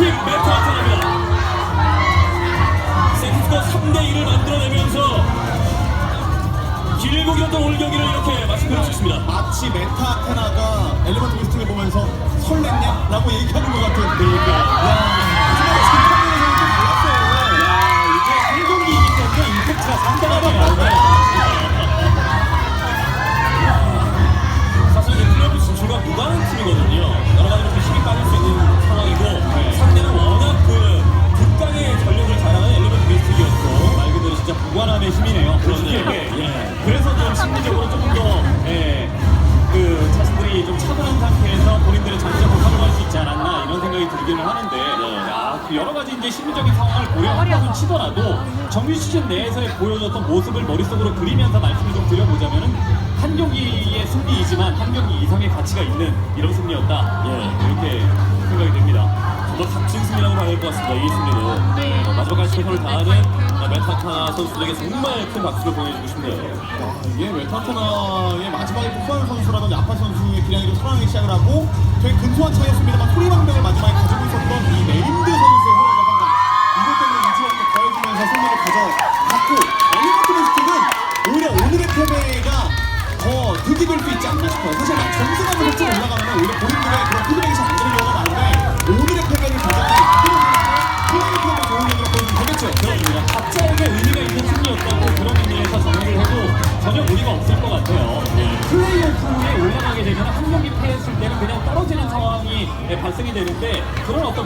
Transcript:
팀 메타탄입니다. 세트스코 3대 1을 만들어내면서 길고 길었던 오늘 경기를 이렇게 마치고 있습니다. 마치 메타 테나가 엘리먼트 미스팅을 보면서 설렜냐? 라고 얘기하는 것 같은 그러니까 야 지금 화면에서는 좀 몰랐어요 야, 이제 한 경기이기 때문에 임팩트가 상당하네요. 여러 가지 이제 심리적인 상황을 고려한다고 치더라도 정규 시즌 내에서의 보여줬던 모습을 머릿속으로 그리면서 말씀을 좀 드려보자면은 한 경기의 승리이지만 한 경기 이상의 가치가 있는 이런 승리였다. 예, 이렇게 생각이 됩니다. 정말 값진 승리라고 봐야 될 것 같습니다. 이 승리도 네. 어, 마지막까지 최선을 다하는 어, 메타카나 선수들에게 정말 큰 박수를 보내주고 싶네요. 야, 이게 메타테나의 마지막에 폭발 선수라든지 아파 선수의 기량이 좀 살아나기 시작을 하고 되게 근소한 차이였습니다만 소리방벽을 마지막에 패배가 더 득이 될 수 있지 않나 싶어요 사실 막 점수가 조금 올라가면 오히려 본인들의 그런 피드백이 잘 안 되는 경우가 많은데 오늘의 패배를 굉장히 플레이오프가 좋은 경기로 보여주면 되겠죠 그렇습니다. 각자에게 의미가 있는 승리였다고 그런 의미에서 정리를 해도 전혀 무리가 없을 것 같아요. 플레이오프에 올라가게 되면 한 경기 패했을 때는 그냥 떨어지는 상황이 발생이 되는데 그런 어떤